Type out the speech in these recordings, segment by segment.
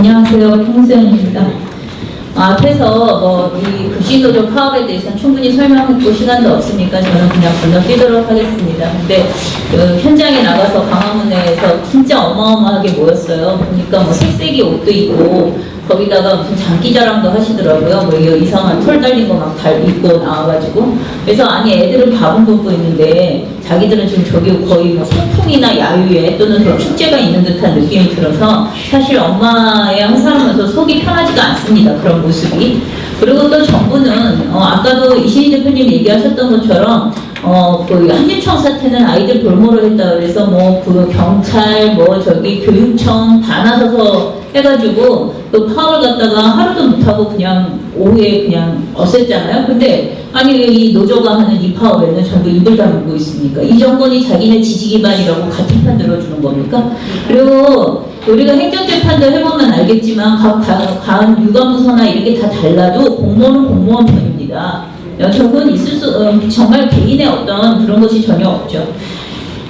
안녕하세요. 홍수연입니다. 어, 앞에서 뭐이 급식노조 파업에 대해서는 충분히 설명했고 시간도 없으니까 저는 그냥 건너뛰도록 하겠습니다. 근데 그 현장에 나가서 강화문에서 진짜 어마어마하게 모였어요. 보니까 뭐 색색이 옷도 입고 거기다가 무슨 장기 자랑도 하시더라고요. 뭐 이거 이상한 털 달린 거 막 달 입고 나와가지고 그래서 아니 애들은 밥은 굶고 있는데 자기들은 지금 저기 거의 뭐 소풍이나 야유회 또는 더 축제가 있는 듯한 느낌이 들어서 사실 엄마의 한 사람으로서 속이 편하지가 않습니다. 그런 모습이. 그리고 또 정부는 어, 아까도 이신희 대표님 얘기하셨던 것처럼 어, 그 한유청 사태는 아이들 볼모로 했다 그래서 뭐 그 경찰 뭐 저기 교육청 다 나서서 해가지고 또 파업을 갔다가 하루도 못하고 그냥 오후에 그냥 없앴잖아요. 근데 아니 왜 이 노조가 하는 이 파업에는 전부 입을 다물고 있습니까? 이 정권이 자기네 지지 기반이라고 같은 편 들어주는 겁니까? 그리고 우리가 행정재판도 해보면 알겠지만 각 가- 간 유관부서나 이렇게 다 달라도 공무원은 공무원 편입니다. 여적은 있을 수 어, 정말 개인의 어떤 그런 것이 전혀 없죠.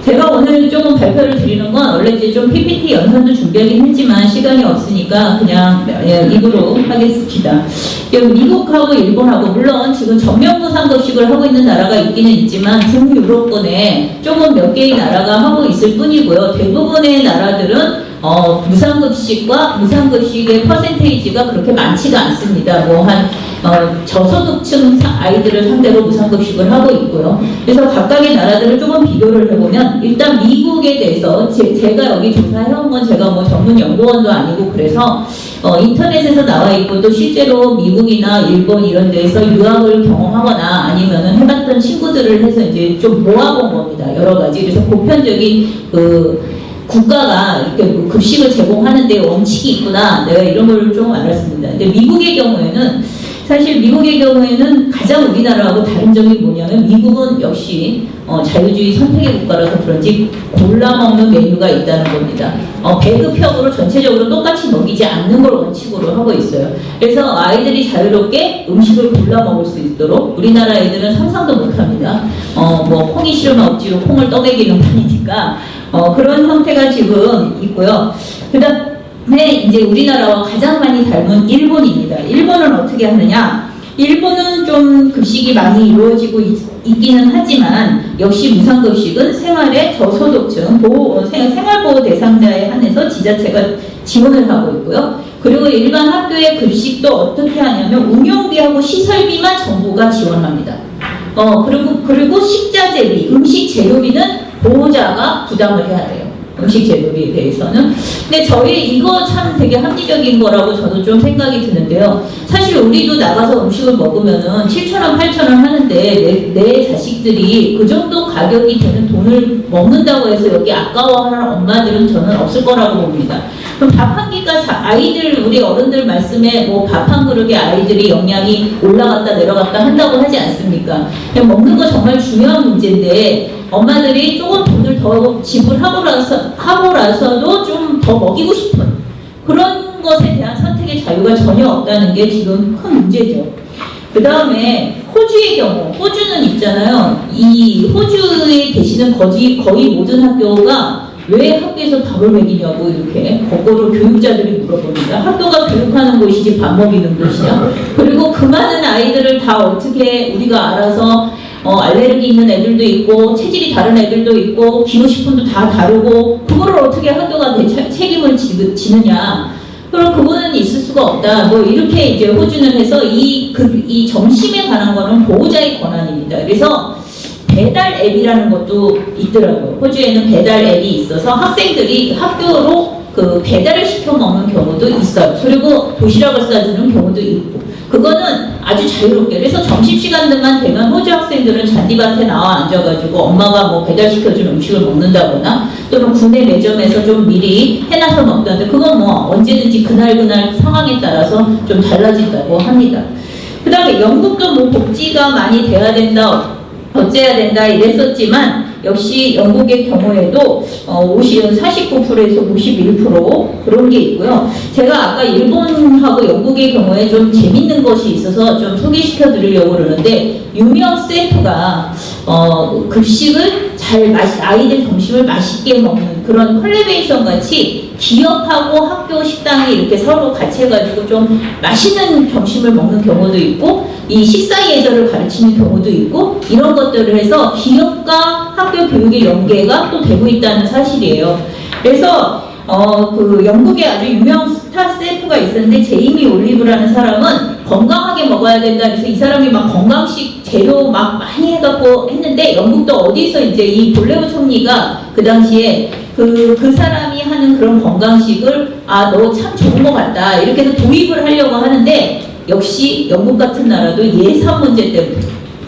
제가 오늘 조금 발표를 드리는 건 원래 이제 좀 PPT 연산도 준비하긴 했지만 시간이 없으니까 그냥 예, 입으로 하겠습니다. 여기 미국하고 일본하고 물론 지금 전면무상급식을 하고 있는 나라가 있기는 있지만 북유럽권에 조금 몇 개의 나라가 하고 있을 뿐이고요. 대부분의 나라들은 어, 무상급식과 무상급식의 퍼센테이지가 그렇게 많지가 않습니다. 뭐한 어, 저소득층 사- 아이들을 상대로 무상급식을 하고 있고요. 그래서 각각의 나라들을 조금 비교를 해보면 일단 미국에 대해서 제, 제가 여기 조사해온 건 제가 뭐 전문 연구원도 아니고 그래서 어, 인터넷에서 나와 있고 또 실제로 미국이나 일본 이런 데서 유학을 경험하거나 아니면은 해봤던 친구들을 해서 이제 좀 모아본 겁니다. 여러 가지. 그래서 보편적인 그 국가가 이렇게 뭐 급식을 제공하는데 원칙이 있구나. 내가 이런 걸 좀 알았습니다. 근데 미국의 경우에는 사실 미국의 경우에는 가장 우리나라하고 다른 점이 뭐냐면 미국은 역시 어, 자유주의 선택의 국가라서 그런지 골라 먹는 메뉴가 있다는 겁니다. 어, 배급형으로 전체적으로 똑같이 먹이지 않는 걸 원칙으로 하고 있어요. 그래서 아이들이 자유롭게 음식을 골라 먹을 수 있도록 우리나라 애들은 상상도 못합니다. 어, 뭐 콩이 싫으면 억지로 콩을 떠먹이는 판이니까 어, 그런 형태가 지금 있고요. 그 다음 네, 이제 우리나라와 가장 많이 닮은 일본입니다. 일본은 어떻게 하느냐? 일본은 좀 급식이 많이 이루어지고 있, 있기는 하지만 역시 무상급식은 생활의 저소득층 보호, 어, 생- 생활보호 대상자에 한해서 지자체가 지원을 하고 있고요. 그리고 일반 학교의 급식도 어떻게 하냐면 운영비하고 시설비만 정부가 지원합니다. 어 그리고 그리고 식자재비, 음식 재료비는 보호자가 부담을 해야 돼요. 음식 재료비에 대해서는. 근데 저희 이거 참 되게 합리적인 거라고 저도 좀 생각이 드는데요. 사실 우리도 나가서 음식을 먹으면은 7,000원, 8,000원 하는데 내, 내 자식들이 그 정도 가격이 되는 돈을 먹는다고 해서 여기 아까워하는 엄마들은 저는 없을 거라고 봅니다. 그럼 밥 한 끼가 자- 아이들 우리 어른들 말씀에 뭐 밥 한 그릇에 아이들이 영양이 올라갔다 내려갔다 한다고 하지 않습니까? 그냥 먹는 거 정말 중요한 문제인데 엄마들이 조금 돈을 더 지불하고 나서 하고 나서도 좀 더 먹이고 싶은 그런 것에 대한 선택의 자유가 전혀 없다는 게 지금 큰 문제죠. 그 다음에 호주의 경우, 호주는 있잖아요. 이 호주에 계시는 거의, 거의 모든 학교가 왜 학교에서 밥을 먹이냐고 이렇게 거꾸로 교육자들이 물어봅니다. 학교가 교육하는 곳이지 밥 먹이는 곳이냐. 그리고 그 많은 아이들을 다 어떻게 우리가 알아서 어, 알레르기 있는 애들도 있고 체질이 다른 애들도 있고 기호식품도 다 다르고 그거를 어떻게 학교가 대- 책임을 지, 지느냐. 그럼 그거는 있을 수가 없다. 뭐 이렇게 이제 호주는 해서 이, 그, 이 점심에 관한 거는 보호자의 권한입니다. 그래서 배달 앱이라는 것도 있더라고요. 호주에는 배달 앱이 있어서 학생들이 학교로 그 배달을 시켜 먹는 경우도 있어요. 그리고 도시락을 싸주는 경우도 있고. 그거는 아주 자유롭게. 그래서 점심시간들만 되면 호주 학생들은 잔디밭에 나와 앉아가지고 엄마가 뭐 배달시켜준 음식을 먹는다거나 또는 국내 매점에서 좀 미리 해놔서 먹던데 그건 뭐 언제든지 그날그날 상황에 따라서 좀 달라진다고 합니다. 그 다음에 영국도 뭐 복지가 많이 돼야 된다, 어째야 된다 이랬었지만 역시 영국의 경우에도 어, 50, 49%에서 51% 그런 게 있고요. 제가 아까 일본하고 영국의 경우에 좀 재밌는 것이 있어서 좀 소개시켜 드리려고 그러는데 유명 셰프가 어, 급식을 잘 마시, 아이들 점심을 맛있게 먹는 그런 컬레베이션 같이 기업하고 학교 식당이 이렇게 서로 같이 해가지고 좀 맛있는 점심을 먹는 경우도 있고 이 식사 예절을 가르치는 경우도 있고 이런 것들을 해서 기업과 학교 교육의 연계가 또 되고 있다는 사실이에요. 그래서 어, 그 영국에 아주 유명 스타 셰프가 있었는데 제이미 올리브라는 사람은 건강하게 먹어야 된다 그래서 이 사람이 막 건강식 재료 막 많이 해갖고 했는데 영국도 어디서 이제 이 볼레오 총리가 그 당시에 그, 그 사람이 하는 그런 건강식을 아 너 참 좋은 것 같다 이렇게 해서 도입을 하려고 하는데 역시 영국 같은 나라도 예산 문제 때문에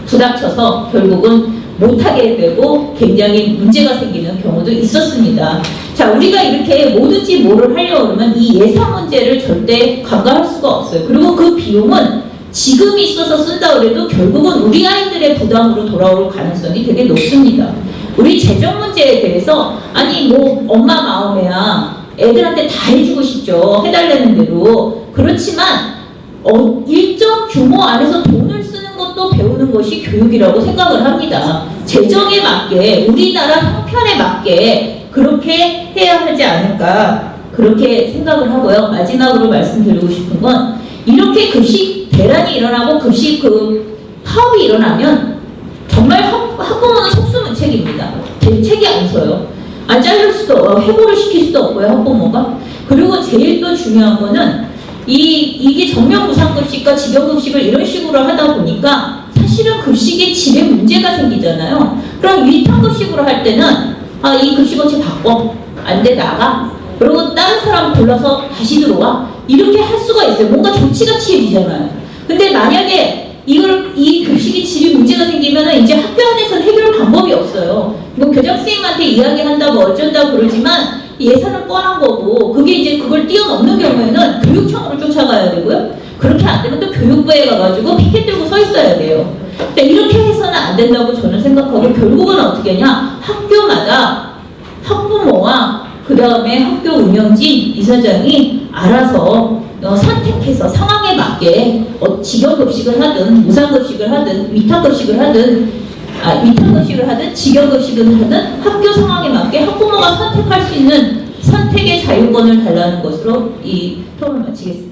부닥쳐서 결국은 못하게 되고 굉장히 문제가 생기는 경우도 있었습니다. 자, 우리가 이렇게 뭐든지 뭐를 하려고 그러면 이 예산 문제를 절대 간과할 수가 없어요. 그리고 그 비용은 지금 있어서 쓴다 그래도 결국은 우리 아이들의 부담으로 돌아올 가능성이 되게 높습니다. 우리 재정 문제에 대해서 아니 뭐 엄마 마음에야 애들한테 다 해주고 싶죠. 해달라는 대로. 그렇지만 어, 일정 규모 안에서 돈을 쓰는 것도 배우는 것이 교육이라고 생각을 합니다. 재정에 맞게 우리나라 형편에 맞게 그렇게 해야 하지 않을까 그렇게 생각을 하고요. 마지막으로 말씀드리고 싶은 건 이렇게 급식 대란이 일어나고 급식 그 파업이 일어나면 정말 학- 학부모는 속수무책입니다. 대책이 안 서요. 안 자를 수도 없고 해고를 시킬 수도 없고요 학부모가. 그리고 제일 또 중요한 거는 이 이게 정명부상급식과 직영급식을 이런 식으로 하다 보니까 사실은 급식의 질에 문제가 생기잖아요. 그럼 위탁급식으로 할 때는 아 이 급식업체 바꿔 안 돼 나가. 그리고 다른 사람 골라서 다시 들어와 이렇게 할 수가 있어요. 뭔가 조치가 취해지잖아요. 근데 만약에 이걸 이 급식의 질이 문제가 생기면은 이제 학교 안에서는 해결 방법이 없어요. 뭐 교장 선생님한테 이야기한다고 어쩐다고 그러지만 예산은 뻔한 거고 그게 이제 그걸 뛰어넘는 경우에는 교육청으로 쫓아가야 되고요. 그렇게 안 되면 또 교육부에 가가지고 피켓 들고 서 있어야 돼요. 근데 이렇게 해서는 안 된다고 저는 생각하고 결국은 어떻게 하냐 학교마다 학부모와 그 다음에 학교 운영진 이사장이 알아서 어, 선택해서 상황에 맞게 어, 직영급식을 하든 무상급식을 하든 위탁급식을 하든 아, 위탁급식을 하든 직영급식을 하든 학교 상황에 맞게 학부모가 선택할 수 있는 선택의 자유권을 달라는 것으로 이 토론을 마치겠습니다.